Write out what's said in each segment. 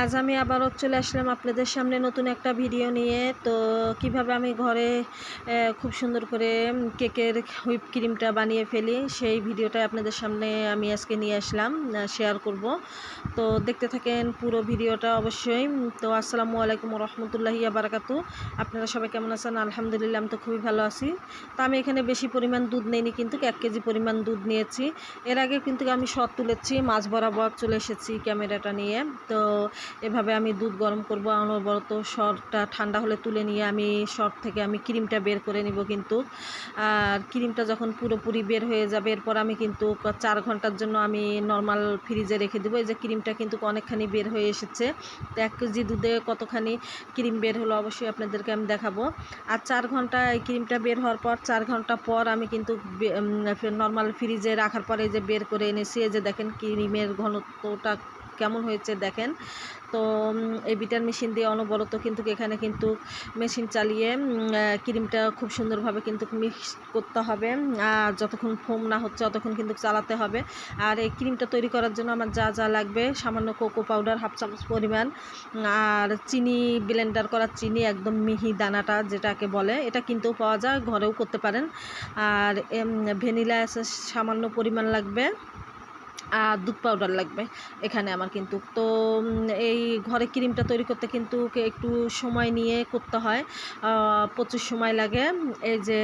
আজ আমি আবারও চলে আসলাম আপনাদের সামনে নতুন একটা ভিডিও নিয়ে। তো কীভাবে আমি ঘরে খুব সুন্দর করে কেকের হুইপ ক্রিমটা বানিয়ে ফেলি, সেই ভিডিওটা আপনাদের সামনে আমি আজকে নিয়ে আসলাম শেয়ার করব। তো দেখতে থাকেন পুরো ভিডিওটা অবশ্যই। তো আসসালামু আলাইকুম রহমতুল্লাহি বারাকাতু আপনারা সবাই কেমন আছেন? আলহামদুলিল্লাহ, আমি তো খুবই ভালো আছি। তো আমি এখানে বেশি পরিমাণ দুধ নেইনি, কিন্তু এক কেজি পরিমাণ দুধ নিয়েছি। এর আগে কিন্তু আমি শট তুলেছি, মাছ বরাবর চলে এসেছি ক্যামেরাটা নিয়ে। তো এভাবে আমি দুধ গরম করব, অনবরত শরটা ঠান্ডা হলে তুলে নিয়ে আমি শর থেকে আমি ক্রিমটা বের করে নিব কিন্তু। আর ক্রিমটা যখন পুরোপুরি বের হয়ে যাবে, এরপর আমি কিন্তু চার ঘণ্টার জন্য আমি নর্মাল ফ্রিজে রেখে দেবো। এই যে ক্রিমটা কিন্তু অনেকখানি বের হয়ে এসেছে। তো এক কেজি দুধে কতখানি ক্রিম বের হলো অবশ্যই আপনাদেরকে আমি দেখাবো। আর চার ঘণ্টা এই ক্রিমটা বের হওয়ার পর, চার ঘণ্টা পর আমি কিন্তু নর্মাল ফ্রিজে রাখার পরে যে বের করে এনেছি, এই যে দেখেন ক্রিমের ঘনত্বটা কেমন হয়েছে দেখেন। তো এই বিটার মেশিন দিয়ে অনবরত কিন্তু এখানে কিন্তু মেশিন চালিয়ে ক্রিমটা খুব সুন্দরভাবে কিন্তু মিক্স করতে হবে। আর যতক্ষণ ফোম না হচ্ছে ততক্ষণ কিন্তু চালাতে হবে। আর এই ক্রিমটা তৈরি করার জন্য আমার যা যা লাগবে, সামান্য কোকো পাউডার হাফ চামচ পরিমাণ, আর চিনি, ব্লেন্ডার করা চিনি একদম মিহি দানাটা যেটাকে বলে, এটা কিনতেও পাওয়া যায়, ঘরেও করতে পারেন। আর ভ্যানিলা সামান্য পরিমাণ লাগবে। আর দুধ পাউডার লাগবে। এখানে আমার কিন্তু, তো এই ঘরে ক্রিমটা তৈরি করতে কিন্তু একটু সময় নিয়ে করতে হয়। প্রচুর সময় লাগে। এই যে,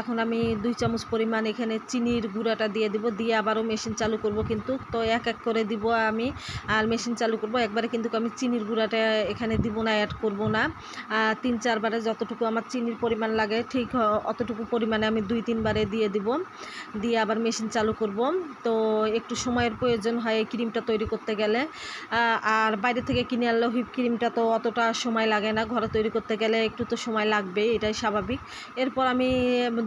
এখন আমি দুই চামচ পরিমাণ এখানে চিনির গুঁড়াটা দিয়ে দিব, দিয়ে আবারও মেশিন চালু করব কিন্তু, তো এক এক করে দিব আমি। আর মেশিন চালু করব, একবারে কিন্তু আমি চিনির গুঁড়াটা এখানে দিব না অ্যাড করব না। তিন চারবারে যতটুকু আমার চিনির পরিমাণ লাগে, ঠিক অতটুকু পরিমাণে আমি দুই তিনবারে দিয়ে দিব। দিয়ে আবার মেশিন চালু করব। তো একটু সময়ের প্রয়োজন হয় এই ক্রিমটা তৈরি করতে গেলে। আর বাইরে থেকে কিনে আনলে হুইপ ক্রিমটা তো অতটা সময় লাগে না। ঘরে তৈরি করতে গেলে একটু তো সময় লাগবে এটাই স্বাভাবিক। এরপর আমি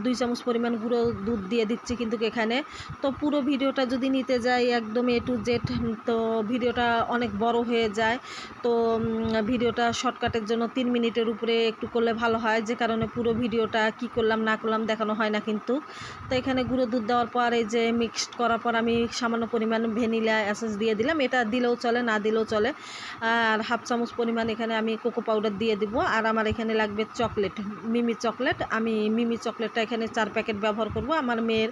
দুই চামচ পরিমাণ গুঁড়ো দুধ দিয়ে দিচ্ছি কিন্তু এখানে। তো পুরো ভিডিওটা যদি নিতে যাই একদম এ টু জেড তো ভিডিওটা অনেক বড় হয়ে যায়। তো ভিডিওটা শর্টকাটের জন্য তিন মিনিটের উপরে একটু করলে ভালো হয়। যে কারণে পুরো ভিডিওটা কি করলাম, না করলাম দেখানো হয় না কিন্তু। তো এখানে গুঁড়ো দুধ দেওয়ার পর এই যে মিক্সড করার পর আমি সামান্য পরিমাণ ভ্যানিলা এসেন্স দিয়ে দিলাম। এটা দিলেও চলে, না দিলেও চলে। আর হাফ চামচ পরিমাণ এখানে আমি কোকো পাউডার দিয়ে দিব। আর আমার এখানে লাগবে চকলেট, মিমি চকলেট। আমি মিমি চকলেটটা এখানে চার প্যাকেট ব্যবহার করব আমার মেয়ের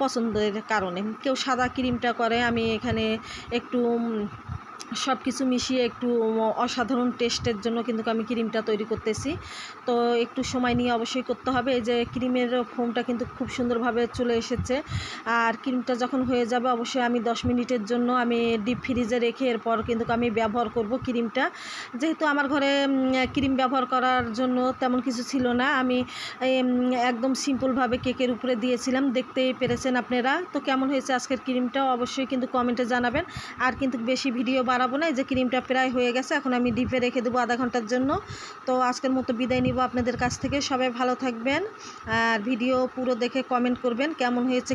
পছন্দের কারণে। কেউ সাদা ক্রিমটা করে, আমি এখানে একটু সব কিছু মিশিয়ে একটু অসাধারণ টেস্টের জন্য কিন্তু আমি ক্রিমটা তৈরি করতেছি। তো একটু সময় নিয়ে অবশ্যই করতে হবে। এই যে ক্রিমের ফোমটা কিন্তু খুব সুন্দরভাবে চলে এসেছে। আর ক্রিমটা যখন হয়ে যাবে অবশ্যই আমি দশ মিনিটের জন্য আমি ডিপ ফ্রিজে রেখে এরপর কিন্তু আমি ব্যবহার করব ক্রিমটা। যেহেতু আমার ঘরে ক্রিম ব্যবহার করার জন্য তেমন কিছু ছিল না। আমি একদম সিম্পলভাবে কেকের উপরে দিয়েছিলাম। দেখতেই পেরেছেন আপনারা। তো কেমন হয়েছে আজকের ক্রিমটা? অবশ্যই কিন্তু কমেন্টে জানাবেন। আর কিন্তু বেশি ভিডিও বাড়াবো না, এই যে ক্রিমটা প্রায় হয়ে গেছে, এখন আমি ডিপে রেখে দেবো আধা ঘণ্টার জন্য। তো আজকের মতো বিদায় নিব আপনাদের কাছ থেকে, সবাই ভালো থাকবেন। আর ভিডিও পুরো দেখে কমেন্ট করবেন, কেমন হয়েছে